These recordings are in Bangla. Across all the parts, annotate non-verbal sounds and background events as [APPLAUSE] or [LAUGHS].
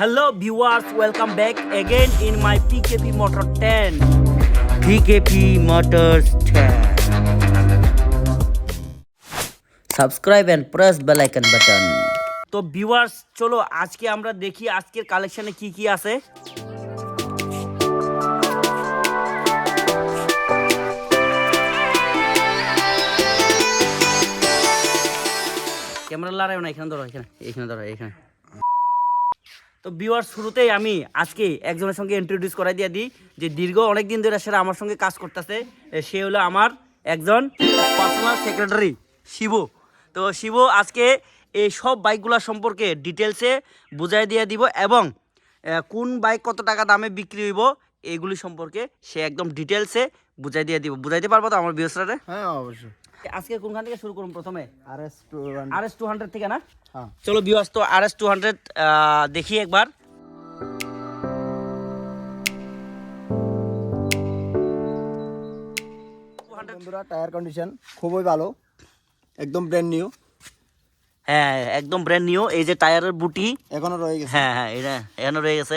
Hello viewers, welcome back again in my PKP Motor 10. PKP Motors 10. Subscribe and press bell icon button. তো ভিউয়ার্স চলো আজকে আমরা দেখি আজকের কালেকশনে কি কি আছে ক্যামেরা লড়াই না এখানে ধরো এখানে এখানে ধরো এখানে তো বিওয়ার শুরুতেই আমি আজকে একজনের সঙ্গে ইন্ট্রোডিউস করাই দিয়ে দিই যে দীর্ঘ অনেক দিন ধরে সেটা আমার সঙ্গে কাজ করতেছে সে হলো আমার একজন পার্সোনাল সেক্রেটারি শিব। তো শিব, আজকে এই সব বাইকগুলো সম্পর্কে ডিটেলসে বুঝাই দিয়ে দিব এবং কোন বাইক কত টাকা দামে বিক্রি হইব এইগুলি সম্পর্কে সে একদম ডিটেলসে বুঝাই দিয়ে দিব। বুঝাইতে পারব তো আমার বিয়সরারে হ্যাঁ অবশ্যই। আজকে কোনখান থেকে শুরু করুন প্রথমে? R S two R S two hundred থেকে না? হ্যাঁ। চলো বিওয়াস তো আর এস টু হান্ড্রেড দেখি একবার। বন্ধুরা টায়ার কন্ডিশন খুবই ভালো। একদম ব্র্যান্ড নিউ হ্যাঁ একদম ব্র্যান্ড নিউ এই যে টায়ারের বুটি। এখনও রয়ে গেছে। হ্যাঁ হ্যাঁ এটা এখানে রয়ে গেছে।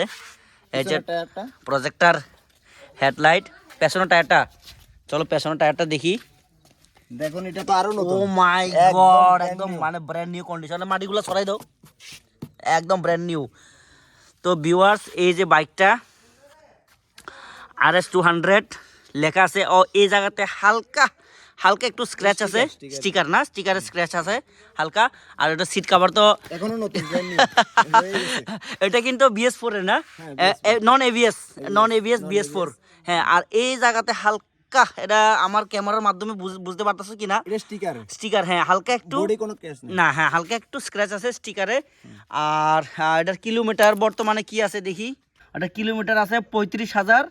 এই যে টায়ারটা। প্রজেক্টার হেডলাইট পেছনের টায়ারটা। চলো পেছনের টায়ারটা দেখি। দেখুন এটা তো আরও ও মাই গড একদম মানে ব্র্যান্ড নিউ কন্ডিশনে মাটিগুলো সরাই দাও। একদম ব্র্যান্ড নিউ তো ভিউয়ার্স এই যে বাইকটা আর এস টু হান্ড্রেড লেখা আছে ও এই জায়গাতে হালকা হালকা একটু স্ক্র্যাচ আছে। স্টিকার না স্টিকারের স্ক্র্যাচ আছে হালকা। আর এটা সিট কাভার তো এখনও নতুন [LAUGHS] এটা কিন্তু বিএস ফোর না? Non ABS non ABS BS four হ্যাঁ আর এই জায়গাতে হালকা এটা আমার ক্যামেরার মাধ্যমে বুঝ- বুঝতে পারতেছো কিনা? স্টিকার স্টিকার হ্যাঁ হালকা একটু না হ্যাঁ হালকা একটু স্ক্র্যাচ আছে স্টিকারে আর এটার কিলোমিটার বর্তমানে কি আছে দেখি? এটা কিলোমিটার আছে পঁয়ত্রিশ হাজার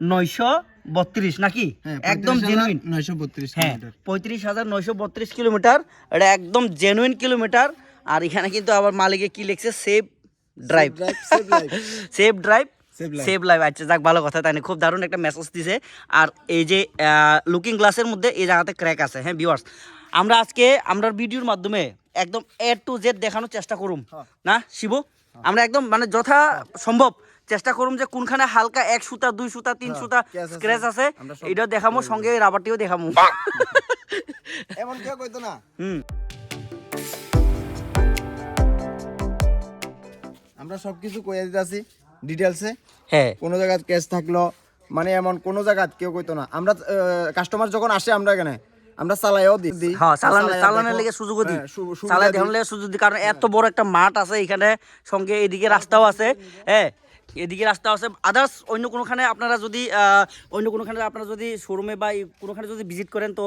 নয়শো বত্রিশ নাকি? হ্যাঁ একদম জেনুইন নয়শো বত্রিশ হ্যাঁ পঁয়ত্রিশ হাজার নয়শো বত্রিশ কিলোমিটার এটা একদম জেনুইন কিলোমিটার আর এখানে কিন্তু আবার মালিকে কি লিখছে? Save drive. Save drive. Save live আচ্ছা যাক ভালো কথা তাই খুব দারুণ একটা মেসেজ দিছে। আর এই যে লুকিং গ্লাসের মধ্যে এই জায়গাতে ক্র্যাক আছে হ্যাঁ ভিউয়ার্স আমরা আজকে আমরা ভিডিওর মাধ্যমে একদম এ টু জেড দেখানোর চেষ্টা করুম হ্যাঁ। না শিবু? আমরা একদম মানে যথা সম্ভব চেষ্টা করুম যে কোনখানে হালকা এক সুতা দুই সুতা তিন সুতা হ্যাঁ, আছে, স্ক্র্যাচ আছে। আমরা সব এটা দেখামো সঙ্গে রাবারটিও দেখামো। [LAUGHS] এমন কেউ কইতো না। হুম। আমরা সবকিছু কইয়া দিতেছি। ডিটেলসে হ্যাঁ। কোনো জায়গায় কেস থাকল? মানে এমন কোনো জায়গায় কেউ কইতো না। আমরা কাস্টমার যখন আসে আমরা এখানে আমরা চালাইও দিই। হ্যাঁ চালান চালানের। লেগে সুযোগও দিই। চালাই। দেখানোর লেগে সুযোগ দিই। কারণ এত বড় একটা মাঠ আছে এখানে। সঙ্গে এদিকে রাস্তাও আছে। হ্যাঁ এদিকে রাস্তা আছে। আদার্স অন্য কোনোখানে আপনারা যদি অন্য কোনোখানে আপনারা যদি শোরুমে বা কোনোখানে যদি ভিজিট করেন তো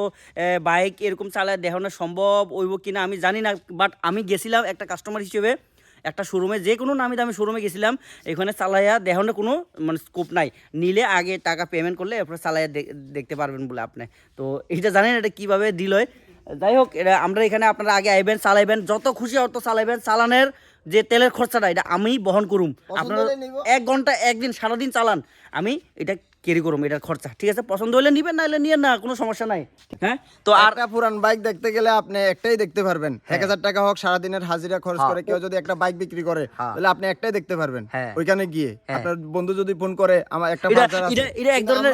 বাইক এরকম চালায় দেখানো সম্ভব হইব কিনা আমি জানি না বাট আমি গেছিলাম একটা কাস্টমার হিসেবে। একটা শোরুমে যে কোনো নামি দামি শোরুমে গেছিলাম এখানে চালাইয়া দেখানোর কোনো মানে স্কোপ নাই। নিলে আগে টাকা পেমেন্ট করলে এরপরে চালাইয়া দেখতে পারবেন বলে আপনি। তো এটা জানেন এটা কীভাবে ডিল হয়? যাই হোক এটা আমরা এখানে আপনারা আগে আইবেন চালাইবেন যত খুশি অত চালাইবেন চালানের যে তেলের খরচাটা এটা আমি বহন করুম। আপনারা এক ঘণ্টা একদিন সারাদিন চালান। আমি এটা ক্যারি করুম এটার খরচা। ঠিক আছে? পছন্দ হলে নিবেন না হলে নিয়ে না কোনো সমস্যা নাই। হ্যাঁ? তো আর একটা পুরান বাইক দেখতে গেলে আপনি একটাই দেখতে পারবেন। এক হাজার টাকা হোক সারাদিনের হাজিরা খরচ হ্যাঁ। করে কেউ যদি একটা বাইক বিক্রি করে হ্যাঁ। তাহলে আপনি একটাই দেখতে পারবেন। হ্যাঁ। ওইখানে গিয়ে হ্যাঁ। আপনার বন্ধু যদি ফোন করে আমার একটা এটা এক ধরনের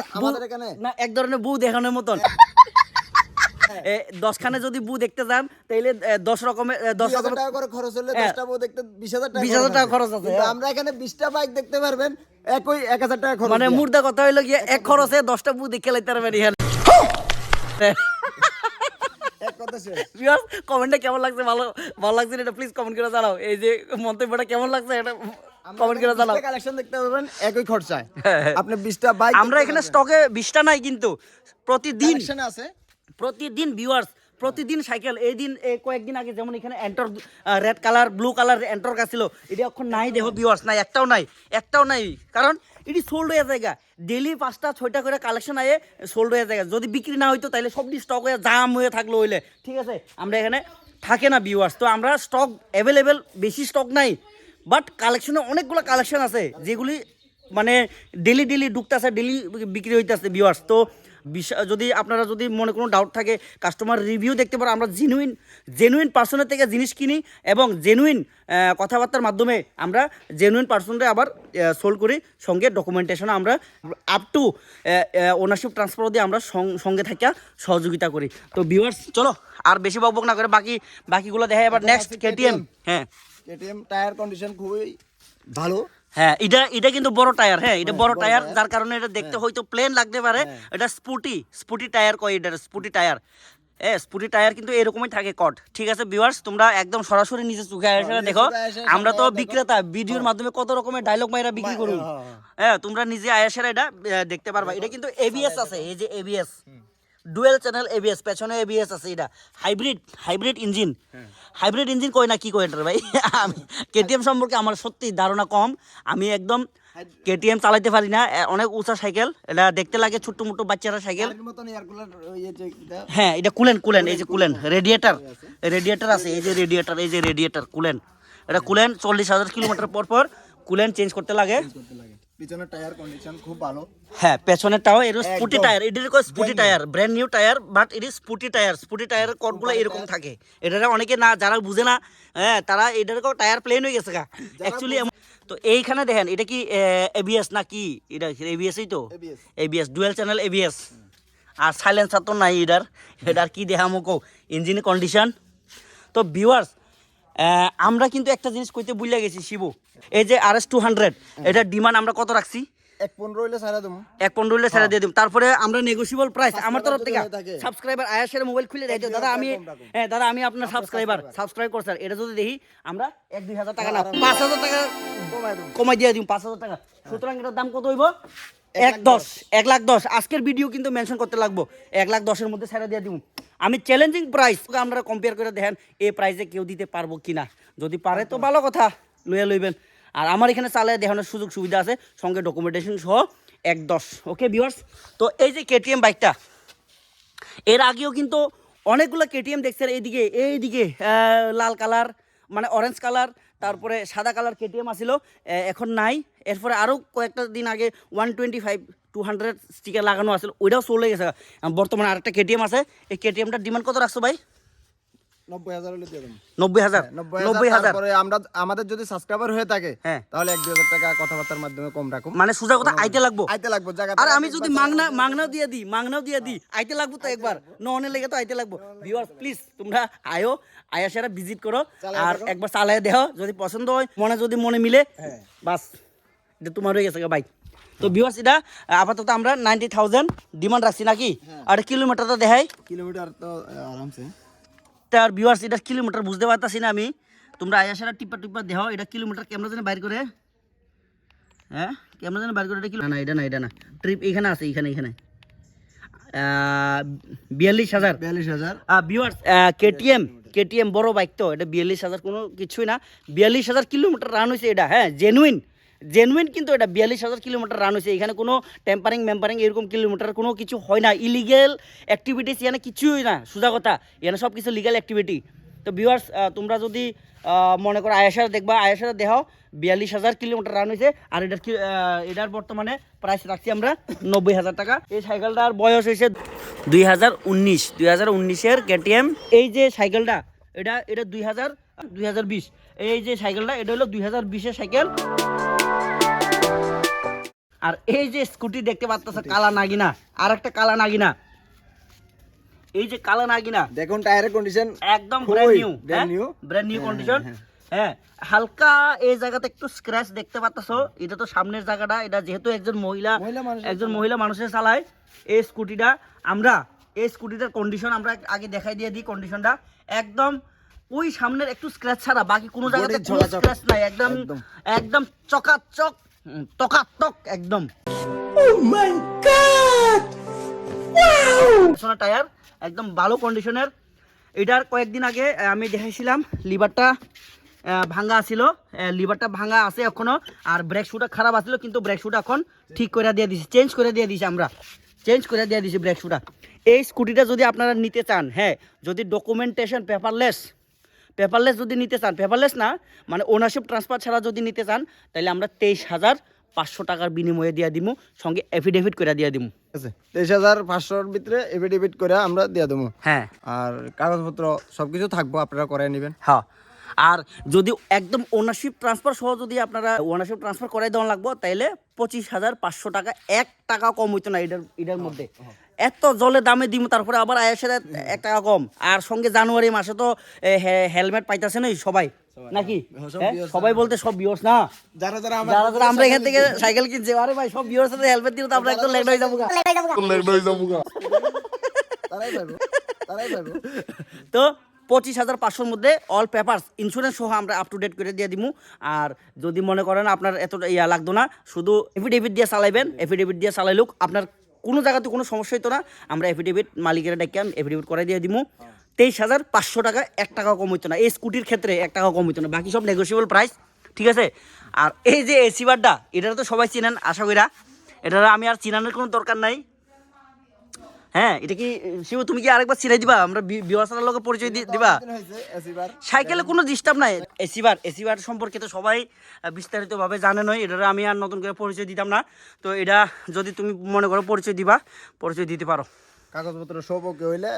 না এক ধরনের বউ দেখানোর মতন। দশখানে যদি বউ দেখতে যান তাইলে দশ রকমের দশ হাজার রকমের টাকা করে খরচ হলে হ্যাঁ। দশটা বউ দেখতে বিশ হাজার টাকা 20,000 টাকা খরচ আছে, হ্যাঁ। আমরা এখানে বিশটা বাইক দেখতে পারবেন একই এক হাজার টাকা খরচ মানে মুর্দা কথা হইল গিয়ে এক খরচে দশটা বউ দেখে লাইতে পারবেন এখানে। [LAUGHS] ভিউয়ার্স কমেন্টটা কেমন লাগছে? ভালো ভালো লাগছে এটা? প্লিজ কমেন্ট করে জানাও। এই যে মন্তব্যটা কেমন লাগছে এটা? কমেন্ট করে জানাও। কালেকশন দেখতে পারবেন একই খরচায়। হ্যাঁ, হ্যাঁ। আপনি বিশটা বাইক আমরা এখানে স্টকে বিশটা নাই কিন্তু প্রতিদিন আছে। প্রতিদিন ভিউয়ার্স প্রতিদিন সাইকেল এই দিন কয়েকদিন আগে যেমন এখানে এন্টর রেড কালার ব্লু কালার এন্টর ছিল এটা এখন নাই দেখো ভিউয়ার্স নাই, একটাও নাই একটাও নাই, কারণ এটি সোল্ড হয়ে জায়গা। ডেলি পাঁচটা, ছয়টা করে কালেকশন আয়ে সোল্ড হয়ে জায়গা। যদি বিক্রি না হইতো তাহলে সবটি স্টক হয়ে জাম হয়ে থাকল হইলে। ঠিক আছে? আমরা এখানে থাকে না ভিউয়ার্স তো আমরা স্টক অ্যাভেলেবেল বেশি স্টক নাই। বাট কালেকশনে অনেকগুলো কালেকশন আছে, যেগুলি মানে ডেলি ডেলি ঢুকতেছে ডেলি বিক্রি হইতেছে ভিউয়ার্স তো যদি আপনারা যদি মনে কোনো ডাউট থাকে কাস্টমার রিভিউ দেখতে পারো আমরা জেনুইন জেনুইন পার্সনের থেকে জিনিস কিনি এবং জেনুইন কথাবার্তার মাধ্যমে আমরা জেনুইন পার্সনরে আবার সোল করি। সঙ্গে ডকুমেন্টেশন আমরা আপ টু ওনারশিপ ট্রান্সফার দিয়ে আমরা সঙ্গে থাকিয়া সহযোগিতা করি। তো ভিউয়ার্স চলো আর বেশি বকবক না করে বাকি বাকিগুলো দেখাই। এবার নেক্সট কেটিএম হ্যাঁ। কেটিএম টায়ার কন্ডিশন খুবই ভালো। হ্যাঁ এটা এটা কিন্তু বড় টায়ার হ্যাঁ এটা বড় টায়ার যার কারণে এটা দেখতে হয়তো প্লেন লাগতে পারে। এটা স্পুটি স্পুটি টায়ার কয় এটা স্পুটি টায়ার। এ স্পুটি টায়ার কিন্তু এরকমই থাকে কট ঠিক আছে ভিউয়ার্স তোমরা একদম সরাসরি নিজে চোখে এসে দেখো আমরা তো বিক্রেতা ভিডিওর মাধ্যমে কত রকমের ডায়লগ মাইরা বিক্রি করুন। হ্যাঁ, হ্যাঁ তোমরা নিজে আয়াসের এটা দেখতে পারবা। এটা কিন্তু এবিএস আছে এই যে এবিএস ডুয়েল চ্যানেল এবিএস পেছনে এবিএস আছে এটা। Hybrid hybrid engine hybrid engine কয় না কি কয় এটার ভাই? আমি কেটিএম সম্পর্কে আমার সত্যি ধারণা কম। আমি একদম কেটিএম চালাইতে পারি না। অনেক উঁচা সাইকেল। এটা দেখতে লাগে ছোট্ট মোটো বাচ্চারা সাইকেল। হ্যাঁ এটা কুলেন কুলেন এই যে কুলেন রেডিয়েটার রেডিয়েটার আছে। এই যে রেডিয়েটার এই যে রেডিয়েটার কুলেন। এটা কুলেন চল্লিশ হাজার কিলোমিটার পর পর কুলেন চেঞ্জ করতে লাগে। পিছনের টায়ার কন্ডিশন খুব ভালো। হ্যাঁ পেছনেরটাও এরকম স্পুটি টায়ার এটির কয় স্পুটি tyre brand new tyre but এটি স্পুটি টায়ার স্পুটি টায়ারের কটগুলো এরকম থাকে। এটারে অনেকে না যারা বুঝে না হ্যাঁ তারা এটার টায়ার প্লেন হয়ে গেছে গা। অ্যাকচুয়ালি তো এইখানে দেখেন এটা কি এবিএস না কি? এটা এবিএসই তো? এবিএস ডুয়েল চ্যানেল এবিএস আর সাইলেন্সার তো নাই এটার। এটার কি দেখামো কো ইঞ্জিন কন্ডিশন তো ভিউয়ার্স আমরা কিন্তু একটা জিনিস কইতে বুঝলে গেছি শিবু। এই যে আর এস টু হান্ড্রেড এটার ডিমান্ড আমরা কত রাখছি? এক পনেরো হইলে সারা দেবো। এক পনেরো হলে ছেড়ে দিয়ে দিম তারপরে আমরা নেগোসিয়েবল প্রাইস আমার তরফ থেকে সাবস্ক্রাইবার আয়াসের মোবাইল খুলে দেয়। দাদা আমি হ্যাঁ দাদা আমি আপনার সাবস্ক্রাইবার সাবস্ক্রাইব করছেন এটা যদি দেখি আমরা এক দুই হাজার টাকা না পাঁচ হাজার টাকা কমাই দেবো। দিয়ে দিম পাঁচ হাজার টাকা। সুতরাং এটার দাম কত হইব? এক দশ। এক লাখ দশ। আজকের ভিডিও কিন্তু মেনশন করতে লাগবো। এক লাখ দশের মধ্যে ছেড়ে দিয়ে দিব আমি চ্যালেঞ্জিং প্রাইস আমরা কম্পেয়ার করে দেখেন এই প্রাইসে কেউ দিতে পারব কিনা। যদি পারে তো ভালো কথা লইয়া লইবেন। আর আমার এখানে চালে দেখানোর সুযোগ সুবিধা আছে সঙ্গে ডকুমেন্টেশন সহ এক দশ। ওকে ভিউয়ার্স তো এই যে কেটিএম বাইকটা এর আগেও কিন্তু অনেকগুলো কেটিএম দেখছেন এইদিকে এইদিকে লাল কালার মানে অরেঞ্জ কালার তারপরে সাদা কালার কেটিএম আসিল এখন নাই। এরপরে আরও কয়েকটা দিন আগে one twenty five two hundred sticker লাগানো আছিল ওইটাও চলে গেছে। বর্তমানে আরেকটা কেটিএম আছে। এই কেটিএমটার ডিমান্ড কত রাখছো ভাই? নব্বই হাজার হলে দিয়ে দেবো। নব্বই হাজার? নব্বই নব্বই হাজার। হাজার আমরা আমাদের যদি সাবস্ক্রাইবার হয়ে থাকে হ্যাঁ। তাহলে এক দুই হাজার টাকা কথাবার্তার মাধ্যমে কম রাখুন মানে সোজা কথা আইতে লাগবো। আইতে লাগবো জায়গা আর আমি যদি মাংনা মাংনাও দিয়ে দিই মাংনাও দিয়ে দিই আইতে লাগবো তো একবার। ননে লেগে তো আইতে লাগবো। ভিউয়ার্স প্লিজ তোমরা আয়ো আয়া সেরা ভিজিট করো। আর একবার চালায় দেখো যদি পছন্দ হয় মনে যদি মনে মিলে হ্যাঁ। বাস। এটা তোমার হয়ে গেছে ভাই তো ভিউয়ার্স এটা আপাতত আমরা নাইনটি থাউজেন্ড ডিমান্ড রাখছি নাকি। আর কিলোমিটারটা দেখাই। কিলোমিটার তো আরামসে। তার ভিউয়ার্স এটা কিলোমিটার বুঝতে পারতাছি না আমি। তোমরা আয়া সেরা টিপা টিপা দেহ এটা কিলোমিটার ক্যামেরা যেন বাইর করে। হ্যাঁ? ক্যামেরা যেন বাইর করে এটা কিলো না এটা না এটা না। ট্রিপ এখানে আছে এখানে এখানে। বিয়াল্লিশ হাজার। বিয়াল্লিশ হাজার। ভিউয়ার্স কেটিএম কেটিএম বড় বাইক তো এটা বিয়াল্লিশ হাজার কোনো কিছুই না। বিয়াল্লিশ হাজার কিলোমিটার রান হয়েছে এটা হ্যাঁ জেনুইন জেনুইন কিন্তু এটা বিয়াল্লিশ হাজার কিলোমিটার রান হয়েছে। এখানে কোনো টেম্পারিং মেম্পারিং এরকম কিলোমিটার কোনো কিছু হয় না। ইলিগেল অ্যাক্টিভিটিস এখানে কিছুই না, সোজা কথা। এখানে সব কিছু লিগাল অ্যাক্টিভিটি তো ভিউয়ার্স তোমরা যদি মনে করো আয়াসার দেখবা, আয়াসার দেখাও, বিয়াল্লিশ হাজার কিলোমিটার রান হয়েছে। আর এটার এটার বর্তমানে প্রাইস রাখছি আমরা নব্বই হাজার টাকা। এই সাইকেলটার বয়স হয়েছে দুই হাজার উনিশ। দুই হাজার উনিশের কেটিএম এই যে সাইকেলটা এটা এটা দুই হাজার দুই হাজার বিশ। এই যে সাইকেলটা এটা হলো দুই হাজার বিশের সাইকেল আর এই যে স্কুটি দেখতে পাচ্ছ কালা নাগিনা আর একটা কালা নাগিনা। এই যে কালা নাগিনা দেখুন টায়ারের কন্ডিশন একদম brand new brand new। Brand new condition হ্যাঁ, হালকা এই জায়গাতে একটু স্ক্র্যাচ দেখতে পাচ্ছ। এটা তো সামনের জায়গাটা এটা যেহেতু একজন মহিলা একজন মহিলা মানুষের চালায় এই স্কুটিটা আমরা এই স্কুটিটার কন্ডিশন আমরা আগে দেখাই দিয়ে দিই কন্ডিশনটা একদম ওই সামনের একটু স্ক্র্যাচ ছাড়া বাকি কোনো জায়গাতে কোনো স্ক্র্যাচ নাই একদম। একদম চকাচক একদম। টায়ার একদম ভালো কন্ডিশনের এটার কয়েকদিন আগে আমি দেখেছিলাম লিভারটা আহ, ভাঙা ছিল লিভারটা ভাঙা আছে এখনও আর ব্রেক শুটা খারাপ আছিল কিন্তু ব্রেক শুটা এখন ঠিক করে দিয়ে দিছি চেঞ্জ করে দিয়ে দিছি আমরা। চেঞ্জ করে দিয়ে দিছি ব্রেক শুটা। এই স্কুটিটা যদি আপনারা নিতে চান হ্যাঁ যদি ডকুমেন্টেশন পেপারলেস পেপারলেস যদি নিতে চান পেপারলেস না মানে ওনারশিপ ট্রান্সফার ছাড়া যদি নিতে চান তাহলে আমরা তেইশ হাজার পাঁচশো টাকার বিনিময়ে দিয়ে দিমু সঙ্গে এফিডেভিট করে দিয়ে আছে তেইশ হাজার পাঁচশোর ভিতরে এফিডেভিট করে আমরা দিয়ে দেবো হ্যাঁ। আর কাগজপত্র সব কিছু থাকব আপনারা করে নেবেন। হ্যাঁ আর যদি একদম ওনারশিপ ট্রান্সফার সহ যদি আপনারা ওনারশিপ ট্রান্সফার করাই দেওয়া লাগবো তাইলে পঁচিশ হাজার পাঁচশো টাকা এক টাকা কম হইতো না এটার এটার মধ্যে। এত জলে দামে দিম তারপরে আবার আয়েসের এক টাকা কম আর সঙ্গে জানুয়ারি মাসে তো হেলমেট পাইতেছে না সবাই নাকি? হ্যাঁ? সবাই বলতে সব বিয়স না? যারা যারা যারা যারা আমরা এখান থেকে সাইকেল কিনছি আরে ভাই সব বিয়স সাথে হেলমেট দিলে তো আমরা একদম লেট হয়ে যাব গা। তারাই পারব তারাই পারব তো পঁচিশ হাজার পাঁচশোর মধ্যে অল পেপারস ইন্স্যুরেন্স সহ আমরা আপ টু ডেট করে দিয়ে দিমু। আর যদি মনে করেন আপনার এত ইয়া লাগতো না শুধু এফিডেভিট দিয়ে চালাইবেন এফিডেভিট দিয়ে চালাইলুক আপনার কোনো জায়গাতে কোনো সমস্যা হইতো না। আমরা এফিডেভিট মালিকেরা ডেকে এফিডেভিট করাই দিয়ে দিব তেইশ হাজার পাঁচশো টাকা, এক টাকা কম হইতো না। এই স্কুটির ক্ষেত্রে এক টাকা কম হইতো না। বাকি সব নেগোসিয়েবল প্রাইস ঠিক আছে? আর এই যে এসি বারটা এটা তো সবাই চিনেন, আশা করি এটা আমি আর চিনানোর কোনো দরকার নাই। হ্যাঁ এটা কি শিবু তুমি কি আরেকবার ছিড়াই দিবা? আমরা বিবাসার লোকের পরিচয় দিবা? সাইকেলে কোনো ডিস্টার্ব নাই। এসিবার এসিবার সম্পর্কে তো সবাই বিস্তারিতভাবে জানে নয় এটা আমি আর নতুন করে পরিচয় দিতাম না। তো এটা যদি তুমি মনে করো পরিচয় দিবা পরিচয় দিতে পারো। কাগজপত্র সব ওকে হইলে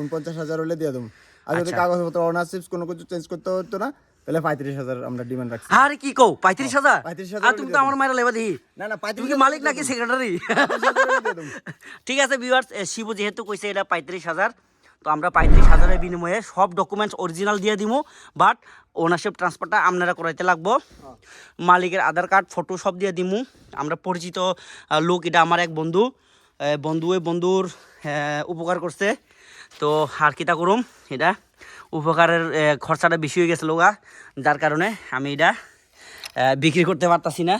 উনপঞ্চাশ হাজার হইলে দিয়ে দেবো। আর যদি আচ্ছা। কাগজপত্র অনারশিপ কোনো কিছু চেঞ্জ করতে হতো না তাহলে পঁয়ত্রিশ হাজার আমরা ডিমান্ড রাখছি। আরে কি কও? পঁয়ত্রিশ হাজার? 35,000 আর তুমি তো আমার মায়ের লেবা দেখি না না তুমি পঁয়ত্রিশ কি মালিক নাকি সেক্রেটারি ঠিক আছে ভিউয়ার্স শিবু যেহেতু কইছে এটা পঁয়ত্রিশ হাজার তো আমরা পঁয়ত্রিশ হাজারের বিনিময়ে সব ডকুমেন্টস অরিজিনাল দিয়ে দিব বাট ওনারশিপ ট্রান্সফারটা আপনারা করাইতে লাগবো। মালিকের আধার কার্ড ফটো সব দিয়ে দিমু। আমরা পরিচিত লোক এটা আমার এক বন্ধু বন্ধু ওই বন্ধুর উপকার করছে। তো আর কিতা করুম এটা? উপকারের খরচাটা বেশি হয়ে গেছে লোগা যার কারণে আমি এটা বিক্রি করতে পারতাছি না।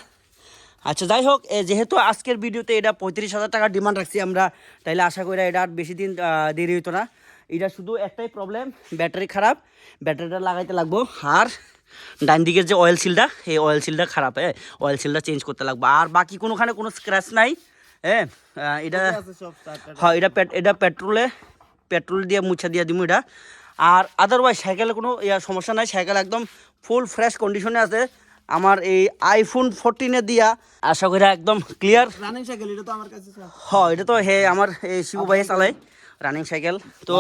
আচ্ছা যাই হোক যেহেতু আজকের ভিডিওতে এটা পঁয়ত্রিশ হাজার টাকার ডিমান্ড রাখছি আমরা তাইলে আশা করি এটা আর বেশি দিন দেরি হইতো না। এটা শুধু একটাই প্রবলেম ব্যাটারি খারাপ ব্যাটারিটা লাগাইতে লাগবো। আর ডান দিকের যে অয়েল সিলটা এই অয়েল সিলটা খারাপ হ্যাঁ অয়েল সিলটা চেঞ্জ করতে লাগবো। আর বাকি কোনোখানে কোনো স্ক্র্যাচ নাই হ্যাঁ এটা হ্যাঁ এটা এটা পেট্রোলে পেট্রোল দিয়ে মুছা দিয়ে দিব এটা। আর আদারওয়াইজ সাইকেলে কোনো সমস্যা নাই। সাইকেল একদম ফুল ফ্রেশ কন্ডিশনে আছে। আমার এই আইফোন ফোরটিনে দিয়া আশা করি একদম ক্লিয়ার রানিং সাইকেল এটা তো আমার কাছে হ্যাঁ এটা তো হে আমার এই শিবু ভাই চালাই রানিং সাইকেল তো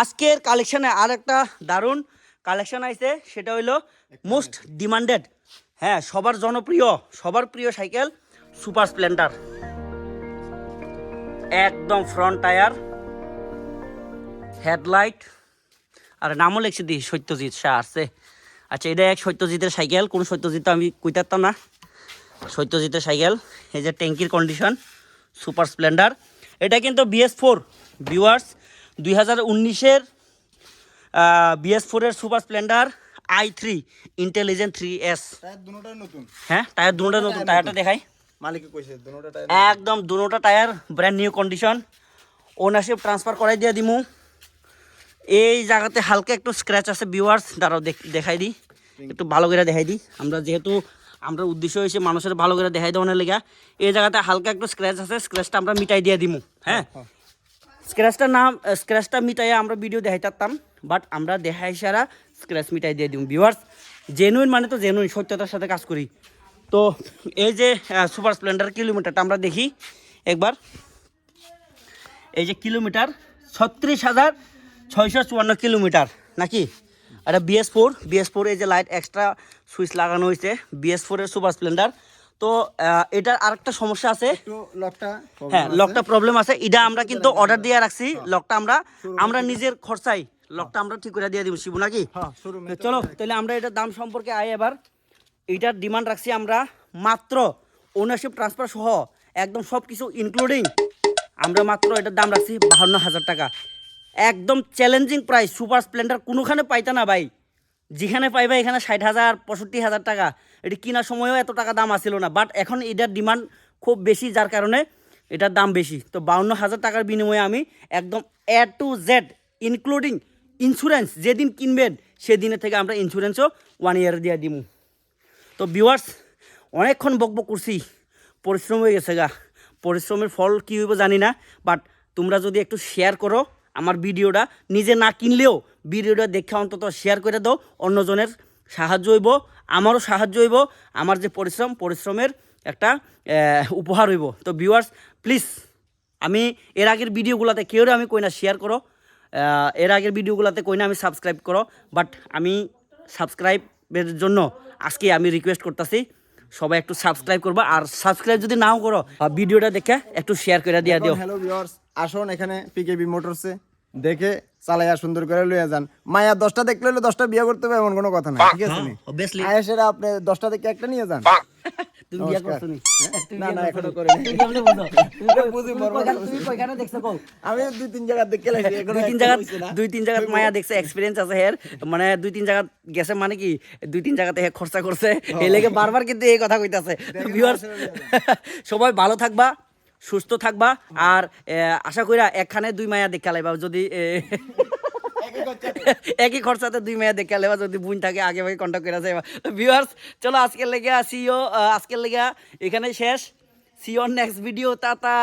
আজকের কালেকশনে আর একটা দারুণ কালেকশন আইছে। সেটা হইল মোস্ট ডিমান্ডেড হ্যাঁ সবার জনপ্রিয় সবার প্রিয় সাইকেল সুপার স্প্লেন্ডার একদম ফ্রন্ট টায়ার হেডলাইট আর নামও লিখছি দি সত্যজিৎ শাহ আছে। আচ্ছা এটা এক সত্যজিতের সাইকেল কোন সত্যজিৎ আমি কইতারতাম না। সত্যজিতের সাইকেল এই যে ট্যাঙ্কির কন্ডিশন সুপার স্প্লেন্ডার এটা কিন্তু বিএস ফোর ভিউয়ার্স দুই হাজার উনিশের বিএস ফোরের Super Splendor I three intelligent three S নতুন। হ্যাঁ টায়ার দুটা নতুন টায়ারটা দেখাই। দুটোটা টায়ার একদম দুটা tyre brand new condition ownership transfer করাই দিয়ে দিমু। এই জায়গাতে হালকা একটু স্ক্র্যাচ আছে ভিউয়ার্স দাঁড়াও দেখ- দেখাই দিই। একটু ভালো করে দেখাই দিই। আমরা যেহেতু আমরা উদ্দেশ্য হয়েছে মানুষের ভালো করে দেখাই দেওয়ার লেগা। এই জায়গাতে হালকা একটু স্ক্র্যাচ আছে স্ক্র্যাচটা আমরা মিটাই দিয়ে দিমু হ্যাঁ? স্ক্র্যাচটা নাম স্ক্র্যাচটা মিটাইয়া আমরা ভিডিও দেখাই পারতাম বাট আমরা দেখাই সারা স্ক্র্যাচ মিটাই দিয়ে দিম ভিউয়ার্স জেনুইন মানে তো জেনুইন সত্যতার সাথে কাজ করি। তো এই যে সুপার স্প্লেন্ডার কিলোমিটারটা আমরা দেখি একবার। এই যে কিলোমিটার ছত্রিশ হাজার ছয়শো চুয়ান্ন কিলোমিটার নাকি? এটা বিএস ফোর বিএস ফোর এই যে লাইট এক্সট্রা সুইচ লাগানো হয়েছে বিএস ফোরের সুপার স্প্লেন্ডার তো এটার আরেকটা সমস্যা আছে। লকটা হ্যাঁ লকটা প্রবলেম আছে। এটা আমরা কিন্তু অর্ডার দিয়ে রাখছি। লকটা আমরা আমরা নিজের খরচাই লকটা আমরা ঠিক করে দিয়ে দিব শিবু নাকি? হ্যাঁ চলো তাহলে আমরা এটার দাম সম্পর্কে আই এবার। এইটার ডিমান্ড রাখছি আমরা মাত্র ওনারশিপ ট্রান্সফার সহ একদম সব কিছু ইনক্লুডিং আমরা মাত্র এটার দাম রাখছি বাহান্ন হাজার টাকা। একদম চ্যালেঞ্জিং প্রাইস সুপার স্প্লেন্ডার কোনোখানে পাইতা না ভাই। যেখানে পাইবা এখানে ষাট হাজার, পঁয়ষট্টি হাজার টাকা। এটি কেনার সময়ও এত টাকা দাম আসছিল না। বাট এখন এটার ডিমান্ড খুব বেশি, যার কারণে এটার দাম বেশি। তো বাউন্ন হাজার টাকার বিনিময়ে আমি একদম A to Z including insurance যেদিন কিনবেন, সেদিনের থেকে আমরা ইন্স্যুরেন্সও ওয়ান ইয়ার দিয়ে দিব তো ভিউয়ার্স অনেকক্ষণ বকবক করছি। পরিশ্রম হয়ে গেছে গা। পরিশ্রমের ফল কী হইব জানি না। বাট তোমরা যদি একটু শেয়ার করো আমার ভিডিওটা নিজে না কিনলেও ভিডিওটা দেখে অন্তত শেয়ার করে দাও অন্যজনের সাহায্য হইব আমারও সাহায্য হইব আমার যে পরিশ্রম পরিশ্রমের একটা উপহার হইব। তো ভিউয়ার্স প্লিজ আমি এর আগের ভিডিওগুলোতে কেউ আমি কই না শেয়ার করো এর আগের ভিডিওগুলোতে কই না আমি সাবস্ক্রাইব করো বাট আমি সাবস্ক্রাইবের জন্য আজকে আমি রিকোয়েস্ট করতেছি সবাই একটু সাবস্ক্রাইব করবা আর সাবস্ক্রাইব যদি নাও করো ভিডিওটা দেখে একটু শেয়ার করে দিয়া দিও। হ্যালো ভিউয়ার্স আসুন এখানে পিকেবি মোটরসে দেখে চালাইয়া সুন্দর করে লইয়া যান। মায়া দশটা দেখলে হলে দশটা বিয়ে করতে হবে এমন কোনো কথা নাই ঠিক আছে নি? অবভিয়াসলি আয়েশেরা আপনি দশটা দেখে একটা নিয়ে যান। তুমি বিয়া নমস্কার। করছ নি? না, না, করছ এখনও নি? তুমি কেমনে বুঝো? তুমি [LAUGHS] কই- বুঝি, তুমি দেখছ কও? আমি দুই তিন জায়গা দেখে লাইছি এখনও দুই তিন জায়গা দুই তিন জায়গা মায়া দেখছে এক্সপিরিয়েন্স আছে হের। মানে দুই তিন জায়গা গেছে মানে কি দুই তিন জায়গাতে হে খরচা করছে। এই লেগে বারবার কিন্তু এই কথা কইতাছে। ভিউয়ার্স [LAUGHS] সবাই ভালো থাকবা। সুস্থ থাকবা আর আশা করিরা একখানে দুই মায়া দেখা লাইবা যদি [LAUGHS] একই খরচাতে দুই মেয়ে দেখে লেবা যদি বুন থাকে, আগে ভাগে কন্ট্যাক্ট করে যাইবা। ভিউয়ার্স চলো আজকের লেগে সিও আজকের লেগে এখানে শেষ। Sure next video tata.